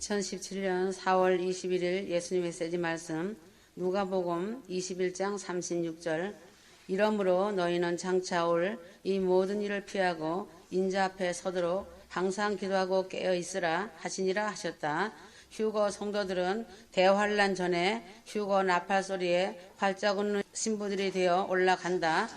2017년 4월 21일 예수님 메시지 말씀 누가복음 21장 36절 이러므로 너희는 장차 올 이 모든 일을 피하고 인자 앞에 서도록 항상 기도하고 깨어 있으라 하시니라 하셨다. 휴거 성도들은 대환란 전에 휴거 나팔 소리에 활짝 웃는 신부들이 되어 올라간다.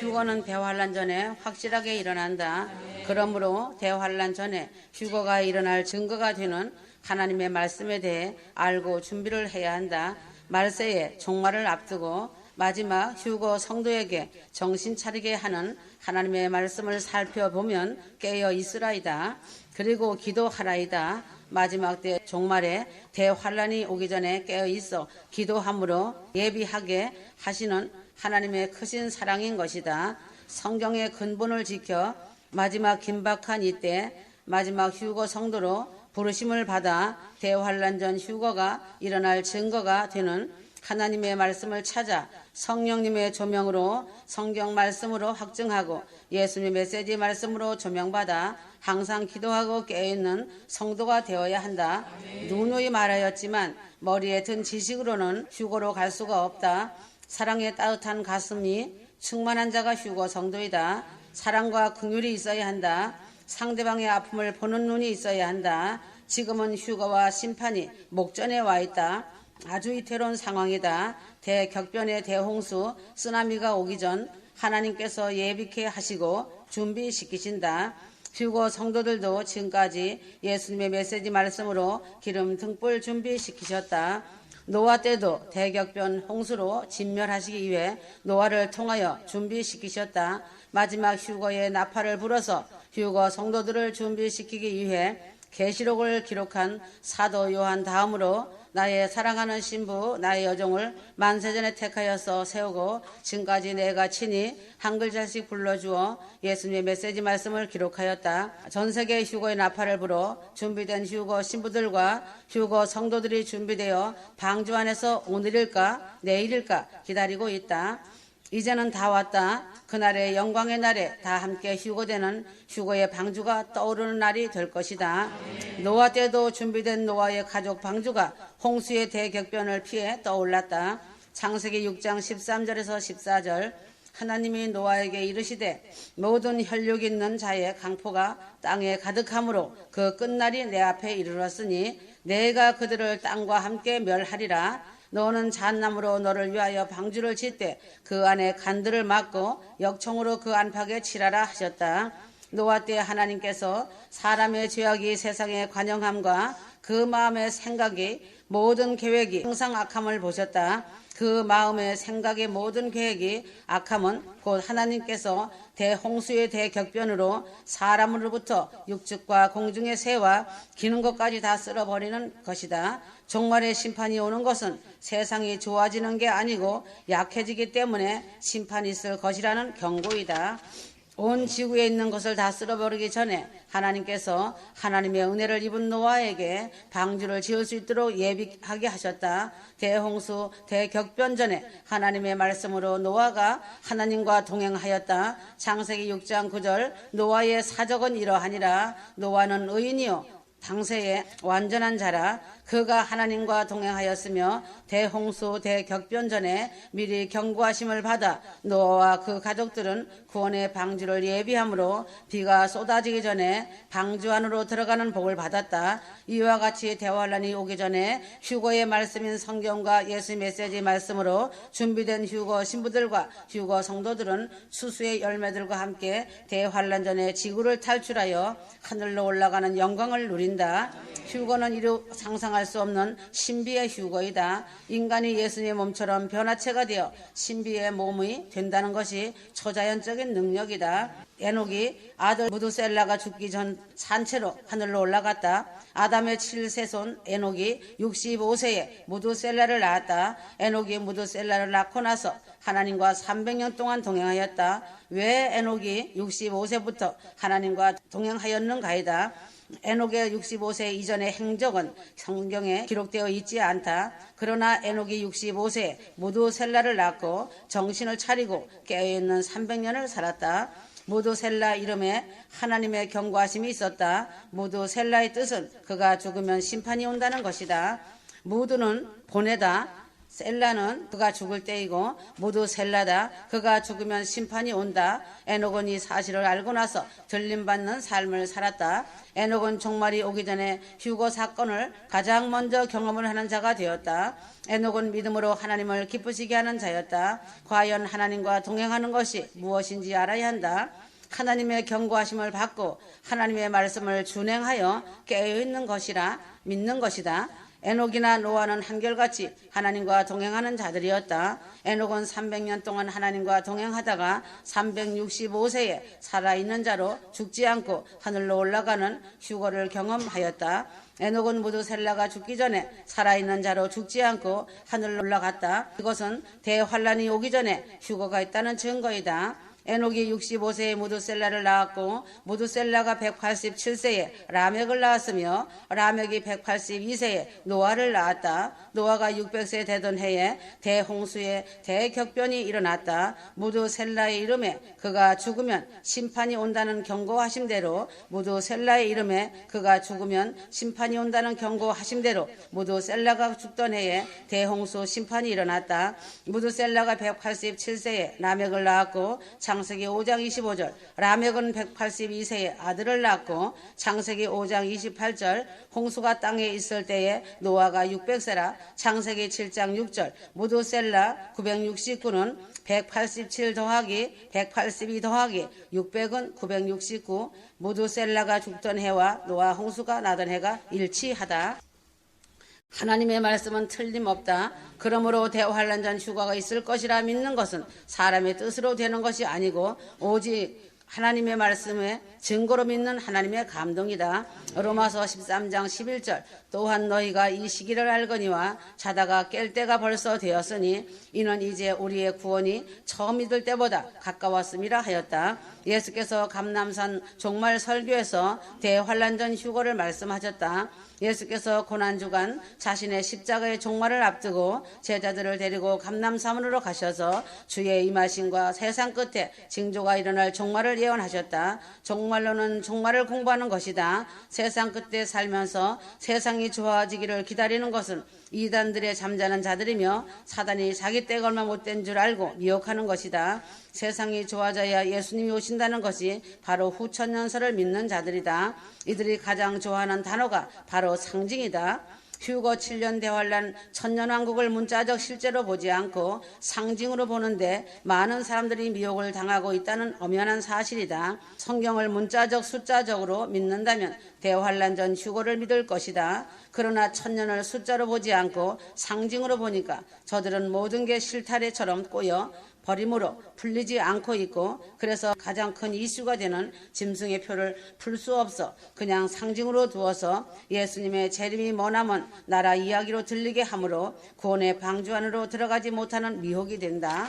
휴거는 대환란 전에 확실하게 일어난다. 그러므로 대환란 전에 휴거가 일어날 증거가 되는 하나님의 말씀에 대해 알고 준비를 해야 한다. 말세에 종말을 앞두고 마지막 휴거 성도에게 정신 차리게 하는 하나님의 말씀을 살펴보면 깨어 있으라이다. 그리고 기도하라이다. 마지막 때 종말에 대환란이 오기 전에 깨어 있어 기도함으로 예비하게 하시는 하나님의 크신 사랑인 것이다. 성경의 근본을 지켜 마지막 긴박한 이때 마지막 휴거 성도로 부르심을 받아 대환란 전 휴거가 일어날 증거가 되는 하나님의 말씀을 찾아 성령님의 조명으로 성경 말씀으로 확증하고 예수님의 메시지 말씀으로 조명받아 항상 기도하고 깨어있는 성도가 되어야 한다. 누누이 말하였지만 머리에 든 지식으로는 휴거로 갈 수가 없다. 사랑의 따뜻한 가슴이 충만한 자가 휴거 성도이다. 사랑과 긍휼이 있어야 한다. 상대방의 아픔을 보는 눈이 있어야 한다. 지금은 휴거와 심판이 목전에 와 있다. 아주 이태로운 상황이다. 대격변의 대홍수, 쓰나미가 오기 전 하나님께서 예비케 하시고 준비시키신다. 휴거 성도들도 지금까지 예수님의 메시지 말씀으로 기름 등불 준비시키셨다. 노아 때도 대격변 홍수로 진멸하시기 위해 노아를 통하여 준비시키셨다. 마지막 휴거의 나팔을 불어서 휴거 성도들을 준비시키기 위해 계시록을 기록한 사도 요한 다음으로 나의 사랑하는 신부 나의 여종을 만세전에 택하여서 세우고 지금까지 내가 친히 한 글자씩 불러주어 예수님의 메시지 말씀을 기록하였다. 전 세계 휴거의 나팔을 불어 준비된 휴거 신부들과 휴거 성도들이 준비되어 방주 안에서 오늘일까 내일일까 기다리고 있다. 이제는 다 왔다. 그날의 영광의 날에 다 함께 휴거되는 휴거의 방주가 떠오르는 날이 될 것이다. 노아 때도 준비된 노아의 가족 방주가 홍수의 대격변을 피해 떠올랐다. 창세기 6장 13절에서 14절 하나님이 노아에게 이르시되 모든 혈육 있는 자의 강포가 땅에 가득함으로 그 끝날이 내 앞에 이르렀으니 내가 그들을 땅과 함께 멸하리라. 너는 잣나무로 너를 위하여 방주를 짓되 그 안에 간들을 막고 역청으로 그 안팎에 칠하라 하셨다. 노아 때 하나님께서 사람의 죄악이 세상에 관영함과 그 마음의 생각이 모든 계획이 항상 악함을 보셨다. 그 마음의 생각의 모든 계획이 악함은 곧 하나님께서 대홍수의 대격변으로 사람으로부터 육축과 공중의 새와 기는 것까지 다 쓸어버리는 것이다. 종말의 심판이 오는 것은 세상이 좋아지는 게 아니고 약해지기 때문에 심판이 있을 것이라는 경고이다. 온 지구에 있는 것을 다 쓸어버리기 전에 하나님께서 하나님의 은혜를 입은 노아에게 방주를 지을 수 있도록 예비하게 하셨다. 대홍수, 대격변 전에 하나님의 말씀으로 노아가 하나님과 동행하였다. 창세기 6장 9절 노아의 사적은 이러하니라. 노아는 의인이요 당세에 완전한 자라 그가 하나님과 동행하였으며 대홍수 대격변 전에 미리 경고하심을 받아 노아와 그 가족들은 구원의 방주를 예비함으로 비가 쏟아지기 전에 방주 안으로 들어가는 복을 받았다. 이와 같이 대환란이 오기 전에 휴거의 말씀인 성경과 예수 메시지 말씀으로 준비된 휴거 신부들과 휴거 성도들은 수수의 열매들과 함께 대환란 전에 지구를 탈출하여 하늘로 올라가는 영광을 누린 다. 휴거는 이루 상상할 수 없는 신비의 휴거이다. 인간이 예수님의 몸처럼 변화체가 되어 신비의 몸이 된다는 것이 초자연적인 능력이다. 에녹이 아들 무두셀라가 죽기 전 산채로 하늘로 올라갔다. 아담의 7세손 에녹이 65세에 무두셀라를 낳았다. 에녹이 무두셀라를 낳고 나서 하나님과 300년 동안 동행하였다. 왜 에녹이 65세부터 하나님과 동행하였는가이다. 에녹의 65세 이전의 행적은 성경에 기록되어 있지 않다. 그러나 에녹이 65세 모두 셀라를 낳고 정신을 차리고 깨어있는 300년을 살았다. 모두 셀라 이름에 하나님의 경고하심이 있었다. 모두 셀라의 뜻은 그가 죽으면 심판이 온다는 것이다. 모두는 보내다. 셀라는 그가 죽을 때이고 모두 셀라다. 그가 죽으면 심판이 온다. 에녹은 이 사실을 알고 나서 들림받는 삶을 살았다. 에녹은 종말이 오기 전에 휴거 사건을 가장 먼저 경험을 하는 자가 되었다. 에녹은 믿음으로 하나님을 기쁘시게 하는 자였다. 과연 하나님과 동행하는 것이 무엇인지 알아야 한다. 하나님의 경고하심을 받고 하나님의 말씀을 준행하여 깨어있는 것이라 믿는 것이다. 에녹이나 노아는 한결같이 하나님과 동행하는 자들이었다. 에녹은 300년 동안 하나님과 동행하다가 365세에 살아있는 자로 죽지 않고 하늘로 올라가는 휴거를 경험하였다. 에녹은 모두 셀라가 죽기 전에 살아있는 자로 죽지 않고 하늘로 올라갔다. 이것은 대환란이 오기 전에 휴거가 있다는 증거이다. 에녹이 65세에 무두셀라를 낳았고 무두셀라가 187세에 라멕을 낳았으며 라멕이 182세에 노아를 낳았다. 노아가 600세 되던 해에 대홍수의 대격변이 일어났다. 무두셀라의 이름에 그가 죽으면 심판이 온다는 경고하심대로 무두셀라의 이름에 그가 죽으면 심판이 온다는 경고하심대로 무두셀라가 죽던 해에 대홍수 심판이 일어났다. 무두셀라가 187세에 라멕을 낳았고 창세기 5장 25절. 라멕은 182세에 아들을 낳고 창세기 5장 28절. 홍수가 땅에 있을 때에 노아가 600세라. 창세기 7장 6절. 무두셀라 969는 187 더하기 182 더하기 600은 969 무두셀라가 죽던 해와 노아 홍수가 나던 해가 일치하다. 하나님의 말씀은 틀림없다. 그러므로 대환란전 휴가가 있을 것이라 믿는 것은 사람의 뜻으로 되는 것이 아니고 오직 하나님의 말씀에 증거로 믿는 하나님의 감동이다. 로마서 13장 11절 또한 너희가 이 시기를 알거니와 자다가 깰 때가 벌써 되었으니 이는 이제 우리의 구원이 처음 믿을 때보다 가까웠음이라 하였다. 예수께서 감남산 종말 설교에서 대환란전 휴거를 말씀하셨다. 예수께서 고난주간 자신의 십자가의 종말을 앞두고 제자들을 데리고 감남사문으로 가셔서 주의 임하심과 세상 끝에 징조가 일어날 종말을 예언하셨다. 종말로는 종말을 공부하는 것이다. 세상 끝에 살면서 세상이 좋아지기를 기다리는 것은 이단들의 잠자는 자들이며 사단이 자기 때가 얼마 못된 줄 알고 미혹하는 것이다. 세상이 좋아져야 예수님이 오신다는 것이 바로 후천년설을 믿는 자들이다. 이들이 가장 좋아하는 단어가 바로 상징이다. 휴거 7년 대환란 천년왕국을 문자적 실제로 보지 않고 상징으로 보는데 많은 사람들이 미혹을 당하고 있다는 엄연한 사실이다. 성경을 문자적 숫자적으로 믿는다면 대환란 전 휴거를 믿을 것이다. 그러나 천년을 숫자로 보지 않고 상징으로 보니까 저들은 모든 게 실타래처럼 꼬여 버림으로 풀리지 않고 있고 그래서 가장 큰 이슈가 되는 짐승의 표를 풀 수 없어 그냥 상징으로 두어서 예수님의 재림이 머나먼 나라 이야기로 들리게 하므로 구원의 방주 안으로 들어가지 못하는 미혹이 된다.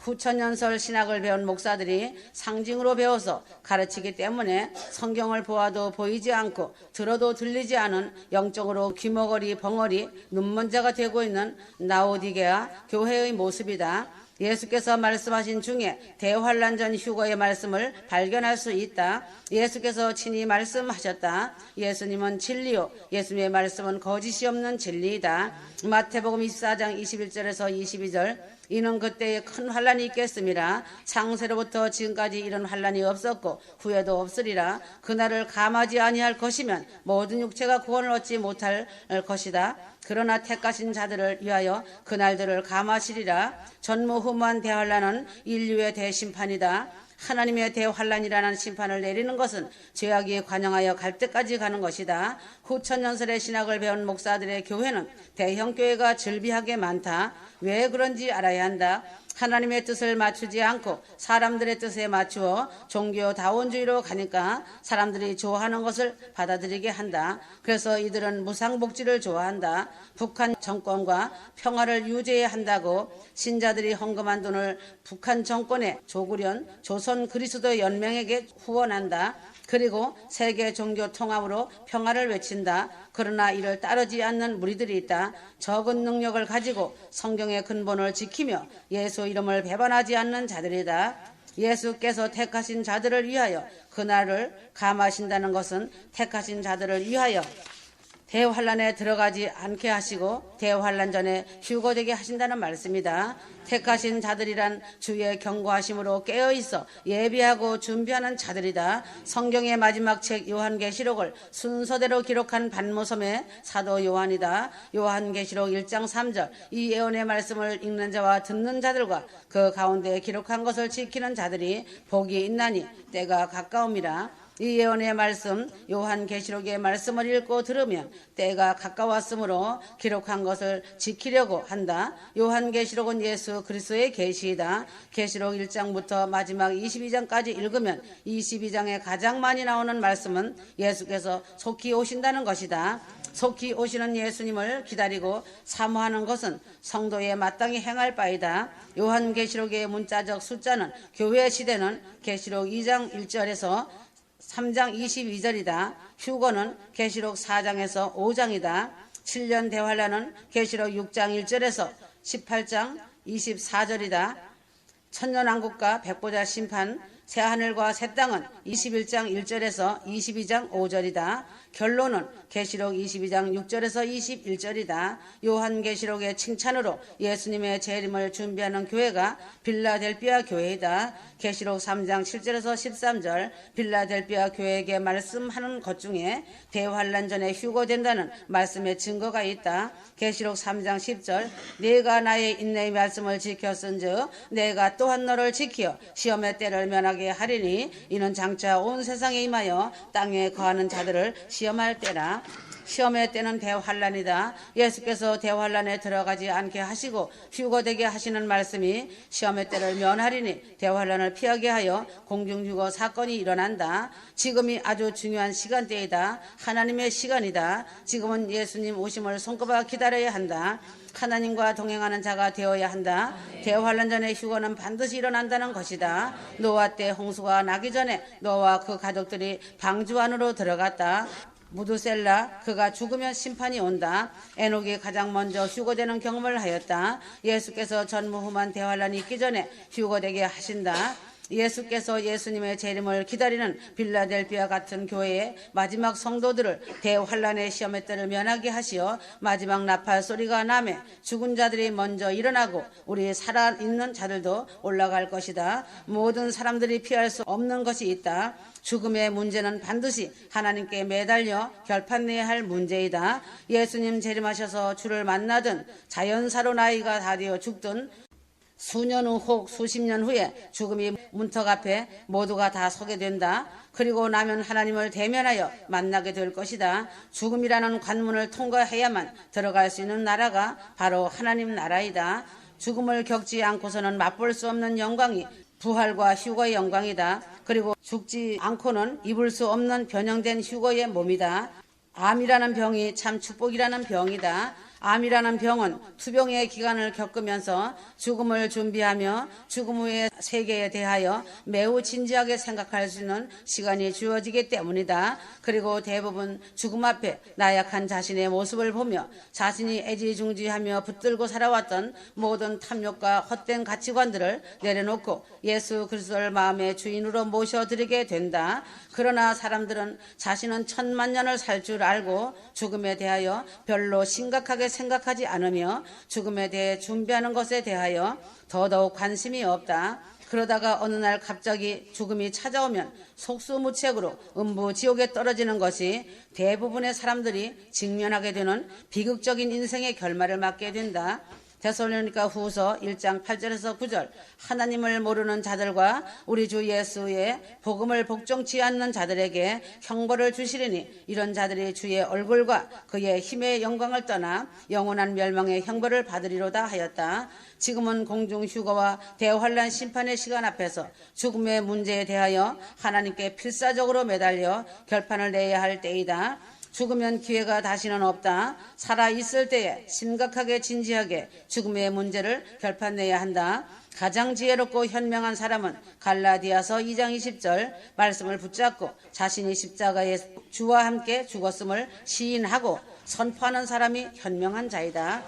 9천년설 신학을 배운 목사들이 상징으로 배워서 가르치기 때문에 성경을 보아도 보이지 않고 들어도 들리지 않은 영적으로 귀머거리 벙어리 눈먼자가 되고 있는 나오디게아 교회의 모습이다. 예수께서 말씀하신 중에 대환란 전 휴거의 말씀을 발견할 수 있다. 예수께서 친히 말씀하셨다. 예수님은 진리요. 예수님의 말씀은 거짓이 없는 진리이다. 마태복음 24장 21절에서 22절 이는 그때에 큰 환란이 있겠습니다. 창세로부터 지금까지 이런 환란이 없었고 후에도 없으리라. 그날을 감하지 아니할 것이면 모든 육체가 구원을 얻지 못할 것이다. 그러나 택하신 자들을 위하여 그날들을 감하시리라. 전무후무한 대환란은 인류의 대심판이다. 하나님의 대환란이라는 심판을 내리는 것은 죄악이 관영하여 갈 때까지 가는 것이다. 후천년설의 신학을 배운 목사들의 교회는 대형 교회가 즐비하게 많다. 왜 그런지 알아야 한다. 하나님의 뜻을 맞추지 않고 사람들의 뜻에 맞추어 종교다원주의로 가니까 사람들이 좋아하는 것을 받아들이게 한다. 그래서 이들은 무상복지를 좋아한다. 북한 정권과 평화를 유지해야 한다고 신자들이 헌금한 돈을 북한 정권에 조구련 조선 그리스도 연맹에게 후원한다. 그리고 세계 종교 통합으로 평화를 외친다. 그러나 이를 따르지 않는 무리들이 있다. 적은 능력을 가지고 성경의 근본을 지키며 예수 이름을 배반하지 않는 자들이다. 예수께서 택하신 자들을 위하여 그날을 감하신다는 것은 택하신 자들을 위하여 대환란에 들어가지 않게 하시고 대환란 전에 휴거되게 하신다는 말씀이다. 택하신 자들이란 주의 경고하심으로 깨어 있어 예비하고 준비하는 자들이다. 성경의 마지막 책 요한계시록을 순서대로 기록한 반모섬의 사도 요한이다. 요한계시록 1장 3절 이 예언의 말씀을 읽는 자와 듣는 자들과 그 가운데 기록한 것을 지키는 자들이 복이 있나니 때가 가까움이라. 이 예언의 말씀 요한계시록의 말씀을 읽고 들으면 때가 가까웠으므로 기록한 것을 지키려고 한다. 요한계시록은 예수 그리스도의 계시이다. 계시록 1장부터 마지막 22장까지 읽으면 22장에 가장 많이 나오는 말씀은 예수께서 속히 오신다는 것이다. 속히 오시는 예수님을 기다리고 사모하는 것은 성도에 마땅히 행할 바이다. 요한계시록의 문자적 숫자는 교회 시대는 계시록 2장 1절에서 3장 22절이다. 휴거는 계시록 4장에서 5장이다. 7년 대환란은 계시록 6장 1절에서 18장 24절이다. 천년왕국과 백보자 심판 새하늘과 새 땅은 21장 1절에서 22장 5절이다. 결론은 계시록 22장 6절에서 21절이다. 요한 계시록의 칭찬으로 예수님의 재림을 준비하는 교회가 빌라델비아 교회이다. 계시록 3장 7절에서 13절 빌라델비아 교회에게 말씀하는 것 중에 대환란 전에 휴거된다는 말씀의 증거가 있다. 계시록 3장 10절 내가 나의 인내의 말씀을 지켰은즉 내가 또한 너를 지켜 시험의 때를 면하게 하리니 이는 장차 온 세상에 임하여 땅에 거하는 자들을 시험 할 때라 시험의 때는 대환란이다. 예수께서 대환란에 들어가지 않게 하시고 휴거되게 하시는 말씀이 시험의 때를 면하리니 대환란을 피하게 하여 공중휴거 사건이 일어난다. 지금이 아주 중요한 시간대이다. 하나님의 시간이다. 지금은 예수님 오심을 손꼽아 기다려야 한다. 하나님과 동행하는 자가 되어야 한다. 대환란 전에 휴거는 반드시 일어난다는 것이다. 노아 때 홍수가 나기 전에 노아와 그 가족들이 방주 안으로 들어갔다. 무두셀라 그가 죽으면 심판이 온다. 에녹이 가장 먼저 휴거되는 경험을 하였다. 예수께서 전무후만 대환란이 있기 전에 휴거되게 하신다. 예수께서 예수님의 재림을 기다리는 빌라델비아 같은 교회의 마지막 성도들을 대환란의 시험의 때를 면하게 하시어 마지막 나팔 소리가 나매 죽은 자들이 먼저 일어나고 우리 살아있는 자들도 올라갈 것이다. 모든 사람들이 피할 수 없는 것이 있다. 죽음의 문제는 반드시 하나님께 매달려 결판내야 할 문제이다. 예수님 재림하셔서 주를 만나든 자연사로 나이가 다 되어 죽든 수년 후 혹 수십 년 후에 죽음이 문턱 앞에 모두가 다 서게 된다. 그리고 나면 하나님을 대면하여 만나게 될 것이다. 죽음이라는 관문을 통과해야만 들어갈 수 있는 나라가 바로 하나님 나라이다. 죽음을 겪지 않고서는 맛볼 수 없는 영광이 부활과 휴거의 영광이다. 그리고 죽지 않고는 입을 수 없는 변형된 휴거의 몸이다. 암이라는 병이 참 축복이라는 병이다. 암이라는 병은 투병의 기간을 겪으면서 죽음을 준비하며 죽음 후의 세계에 대하여 매우 진지하게 생각할 수 있는 시간이 주어지기 때문이다. 그리고 대부분 죽음 앞에 나약한 자신의 모습을 보며 자신이 애지중지하며 붙들고 살아왔던 모든 탐욕과 헛된 가치관들을 내려놓고 예수 그리스도를 마음의 주인으로 모셔드리게 된다. 그러나 사람들은 자신은 천만 년을 살 줄 알고 죽음에 대하여 별로 심각하게 생각하지 않으며 죽음에 대해 준비하는 것에 대하여 더더욱 관심이 없다. 그러다가 어느 날 갑자기 죽음이 찾아오면 속수무책으로 음부 지옥에 떨어지는 것이 대부분의 사람들이 직면하게 되는 비극적인 인생의 결말을 맞게 된다. 데살로니가 후서 1장 8절에서 9절 하나님을 모르는 자들과 우리 주 예수의 복음을 복종치 않는 자들에게 형벌을 주시리니 이런 자들이 주의 얼굴과 그의 힘의 영광을 떠나 영원한 멸망의 형벌을 받으리로다 하였다. 지금은 공중 휴거와 대환란 심판의 시간 앞에서 죽음의 문제에 대하여 하나님께 필사적으로 매달려 결판을 내야 할 때이다. 죽으면 기회가 다시는 없다. 살아 있을 때에 심각하게 진지하게 죽음의 문제를 결판내야 한다. 가장 지혜롭고 현명한 사람은 갈라디아서 2장 20절 말씀을 붙잡고 자신이 십자가에 주와 함께 죽었음을 시인하고 선포하는 사람이 현명한 자이다.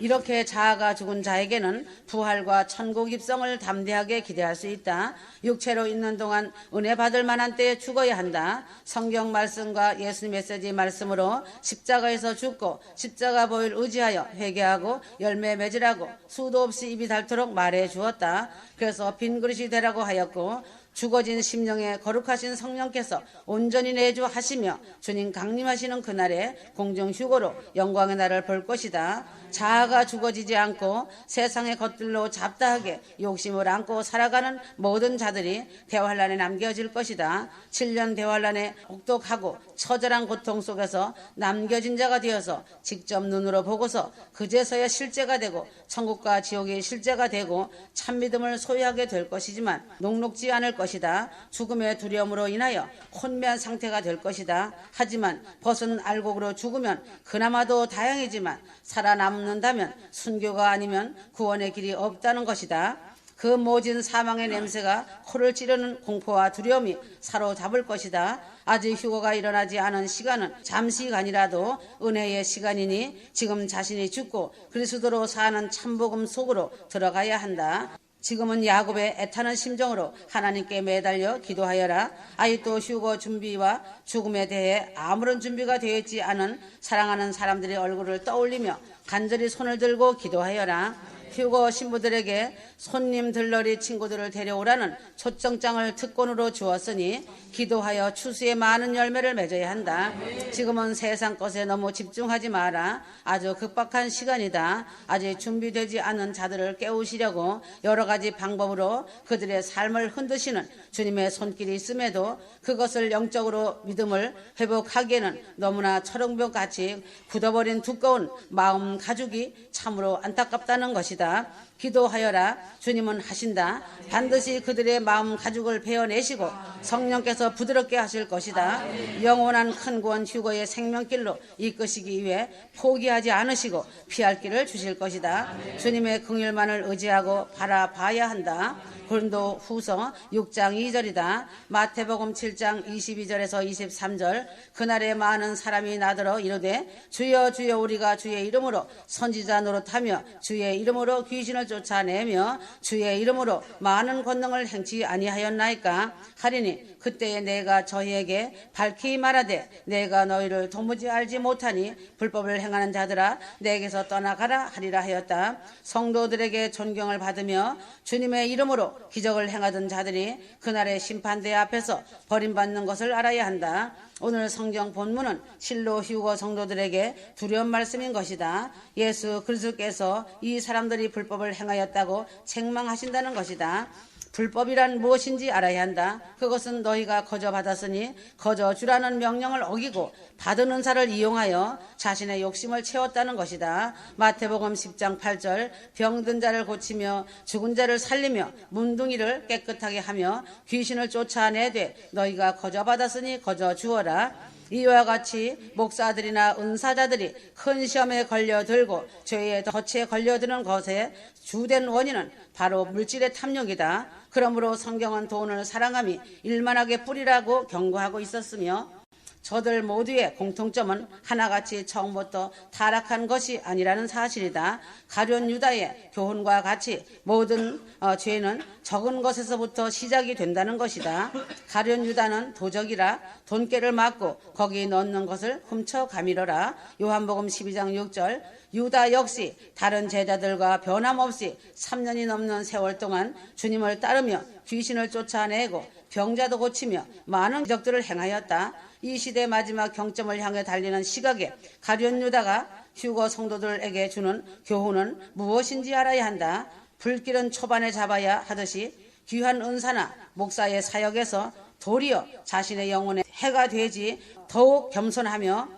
이렇게 자아가 죽은 자에게는 부활과 천국 입성을 담대하게 기대할 수 있다. 육체로 있는 동안 은혜 받을 만한 때에 죽어야 한다. 성경 말씀과 예수님 메시지 말씀으로 십자가에서 죽고 십자가 보일 의지하여 회개하고 열매 맺으라고 수도 없이 입이 닳도록 말해 주었다. 그래서 빈 그릇이 되라고 하였고 죽어진 심령에 거룩하신 성령께서 온전히 내주 하시며 주님 강림하시는 그날에 공중 휴고로 영광의 날을 볼 것이다. 자아가 죽어지지 않고 세상의 것들로 잡다하게 욕심을 안고 살아가는 모든 자들이 대환란에 남겨질 것이다. 7년 대환란에 혹독하고 처절한 고통 속에서 남겨진 자가 되어서 직접 눈으로 보고서 그제서야 실제가 되고 천국과 지옥이 실제가 되고 참믿음을 소유하게 될 것이지만 녹록지 않을 것이다. 죽음의 두려움으로 인하여 혼미한 상태가 될 것이다. 하지만 벗은 알곡으로 죽으면 그나마도 다행이지만 살아남 는다면 순교가 아니면 구원의 길이 없다는 것이다. 그 모진 사망의 냄새가 코를 찌르는 공포와 두려움이 사로잡을 것이다. 아직 휴거가 일어나지 않은 시간은 잠시간이라도 은혜의 시간이니 지금 자신이 죽고 그리스도로 사는 참복음 속으로 들어가야 한다. 지금은 야곱의 애타는 심정으로 하나님께 매달려 기도하여라. 아직도 휴거 준비와 죽음에 대해 아무런 준비가 되어 있지 않은 사랑하는 사람들의 얼굴을 떠올리며 간절히 손을 들고 기도하여라. 휴거 신부들에게 손님 들러리 친구들을 데려오라는 초청장을 특권으로 주었으니 기도하여 추수의 많은 열매를 맺어야 한다. 지금은 세상 것에 너무 집중하지 마라. 아주 급박한 시간이다. 아직 준비되지 않은 자들을 깨우시려고 여러 가지 방법으로 그들의 삶을 흔드시는 주님의 손길이 있음에도 그것을 영적으로 믿음을 회복하기에는 너무나 철옹병 같이 굳어버린 두꺼운 마음 가죽이 참으로 안타깝다는 것이다. ಕಲ್ಪಿತ 기도하여라. 주님은 하신다. 반드시 그들의 마음 가죽을 베어내시고 성령께서 부드럽게 하실 것이다. 영원한 큰 구원 휴거의 생명길로 이끄시기 위해 포기하지 않으시고 피할 길을 주실 것이다. 주님의 긍휼만을 의지하고 바라봐야 한다. 고린도 후서 6장 2절이다. 마태복음 7장 22절에서 23절 그날에 많은 사람이 나더러 이르되 주여 주여 우리가 주의 이름으로 선지자 노릇하며 주의 이름으로 귀신을 쫓아내며 주의 이름으로 많은 권능을 행치 아니하였나이까 하리니 그때에 내가 저희에게 밝히 말하되 내가 너희를 도무지 알지 못하니 불법을 행하는 자들아 내게서 떠나가라 하리라 하였다. 성도들에게 존경을 받으며 주님의 이름으로 기적을 행하던 자들이 그날의 심판대 앞에서 버림받는 것을 알아야 한다. 오늘 성경 본문은 실로 휴거 성도들에게 두려운 말씀인 것이다. 예수 그리스도께서 이 사람들이 불법을 행하였다고 책망하신다는 것이다. 불법이란 무엇인지 알아야 한다. 그것은 너희가 거저 받았으니 거저 주라는 명령을 어기고 받은 은사를 이용하여 자신의 욕심을 채웠다는 것이다. 마태복음 10장 8절 병든 자를 고치며 죽은 자를 살리며 문둥이를 깨끗하게 하며 귀신을 쫓아내되 너희가 거저 받았으니 거저 주어라. 이와 같이 목사들이나 은사자들이 큰 시험에 걸려들고 죄의 덫에 걸려드는 것의 주된 원인은 바로 물질의 탐욕이다. 그러므로 성경은 돈을 사랑함이 일만하게 뿌리라고 경고하고 있었으며 저들 모두의 공통점은 하나같이 처음부터 타락한 것이 아니라는 사실이다. 가련 유다의 교훈과 같이 모든 어, 죄는 적은 것에서부터 시작이 된다는 것이다. 가련 유다는 도적이라 돈깨를 맞고 거기 넣는 것을 훔쳐 가미러라. 요한복음 12장 6절 유다 역시 다른 제자들과 변함없이 3년이 넘는 세월 동안 주님을 따르며 귀신을 쫓아내고 병자도 고치며 많은 기적들을 행하였다. 이 시대 마지막 경점을 향해 달리는 시각에 가련 유다가 휴거 성도들에게 주는 교훈은 무엇인지 알아야 한다. 불길은 초반에 잡아야 하듯이 귀한 은사나 목사의 사역에서 도리어 자신의 영혼에 해가 되지 더욱 겸손하며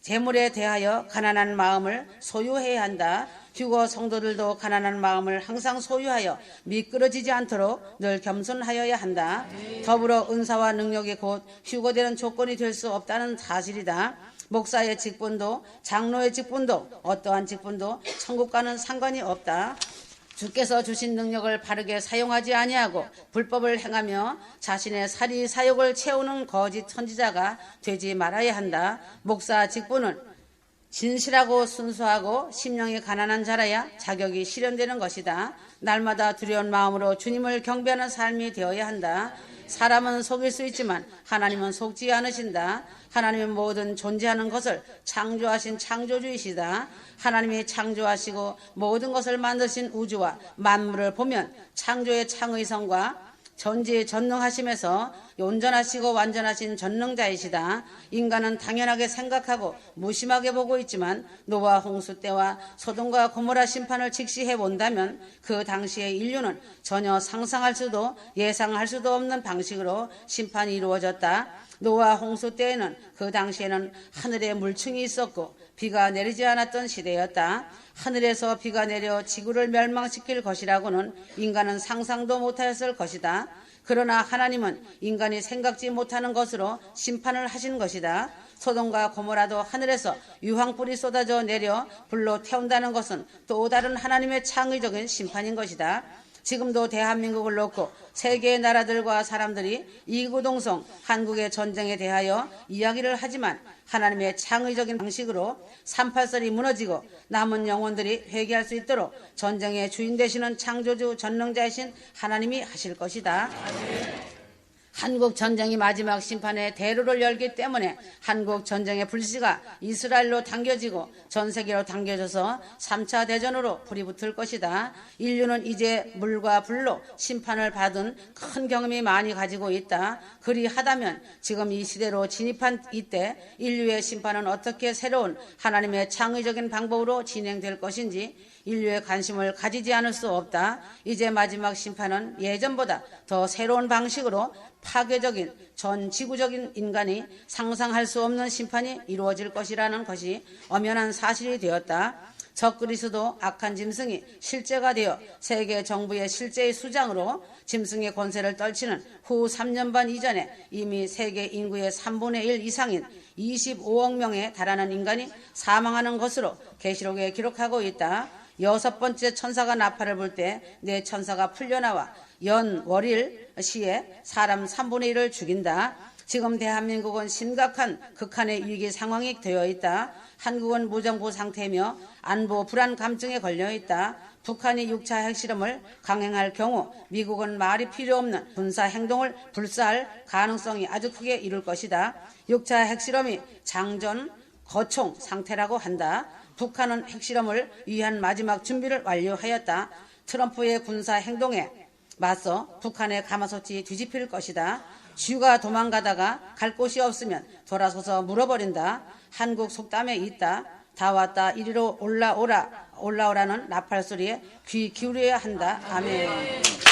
재물에 대하여 가난한 마음을 소유해야 한다. 휴거 성도들도 가난한 마음을 항상 소유하여 미끄러지지 않도록 늘 겸손하여야 한다. 더불어 은사와 능력이 곧 휴거되는 조건이 될 수 없다는 사실이다. 목사의 직분도 장로의 직분도 어떠한 직분도 천국과는 상관이 없다. 주께서 주신 능력을 바르게 사용하지 아니하고 불법을 행하며 자신의 사리 사욕을 채우는 거짓 선지자가 되지 말아야 한다. 목사 직분은 진실하고 순수하고 심령이 가난한 자라야 자격이 실현되는 것이다. 날마다 두려운 마음으로 주님을 경배하는 삶이 되어야 한다. 사람은 속일 수 있지만 하나님은 속지 않으신다. 하나님은 모든 존재하는 것을 창조하신 창조주이시다. 하나님이 창조하시고 모든 것을 만드신 우주와 만물을 보면 창조의 창의성과 전지에 전능하심에서 온전하시고 완전하신 전능자이시다. 인간은 당연하게 생각하고 무심하게 보고 있지만 노아 홍수 때와 소돔과 고모라 심판을 직시해 본다면 그 당시의 인류는 전혀 상상할 수도 예상할 수도 없는 방식으로 심판이 이루어졌다. 노아 홍수 때에는 그 당시에는 하늘에 물층이 있었고 비가 내리지 않았던 시대였다. 하늘에서 비가 내려 지구를 멸망시킬 것이라고는 인간은 상상도 못하였을 것이다. 그러나 하나님은 인간이 생각지 못하는 것으로 심판을 하신 것이다. 소돔과 고모라도 하늘에서 유황불이 쏟아져 내려 불로 태운다는 것은 또 다른 하나님의 창의적인 심판인 것이다. 지금도 대한민국을 놓고 세계의 나라들과 사람들이 이구동성 한국의 전쟁에 대하여 이야기를 하지만 하나님의 창의적인 방식으로 38설이 무너지고 남은 영혼들이 회개할 수 있도록 전쟁의 주인 되시는 창조주 전능자이신 하나님이 하실 것이다. 한국 전쟁이 마지막 심판의 대로를 열기 때문에 한국 전쟁의 불씨가 이스라엘로 당겨지고 전 세계로 당겨져서 3차 대전으로 불이 붙을 것이다. 인류는 이제 물과 불로 심판을 받은 큰 경험이 많이 가지고 있다. 그리하다면 지금 이 시대로 진입한 이때 인류의 심판은 어떻게 새로운 하나님의 창의적인 방법으로 진행될 것인지 인류의 관심을 가지지 않을 수 없다. 이제 마지막 심판은 예전보다 더 새로운 방식으로 파괴적인 전 지구적인 인간이 상상할 수 없는 심판이 이루어질 것이라는 것이 엄연한 사실이 되었다. 적그리스도 악한 짐승이 실제가 되어 세계 정부의 실제의 수장으로 짐승의 권세를 떨치는 후 3년 반 이전에 이미 세계 인구의 3분의 1 이상인 25억 명에 달하는 인간이 사망하는 것으로 계시록에 기록하고 있다. 여섯 번째 천사가 나팔을 불 때 내 천사가 풀려나와 연 월일 시에 사람 3분의 1을 죽인다. 지금 대한민국은 심각한 극한의 위기 상황이 되어 있다. 한국은 무정부 상태이며 안보 불안 감증에 걸려 있다. 북한이 6차 핵실험을 강행할 경우 미국은 말이 필요 없는 군사 행동을 불사할 가능성이 아주 크게 이룰 것이다. 6차 핵실험이 장전 거총 상태라고 한다. 북한은 핵실험을 위한 마지막 준비를 완료하였다. 트럼프의 군사 행동에 맞서 북한의 가마솥이 뒤집힐 것이다. 쥐가 도망가다가 갈 곳이 없으면 돌아서서 물어버린다. 한국 속담에 있다. 다 왔다 이리로 올라오라 올라오라는 나팔 소리에 귀 기울여야 한다. 아멘.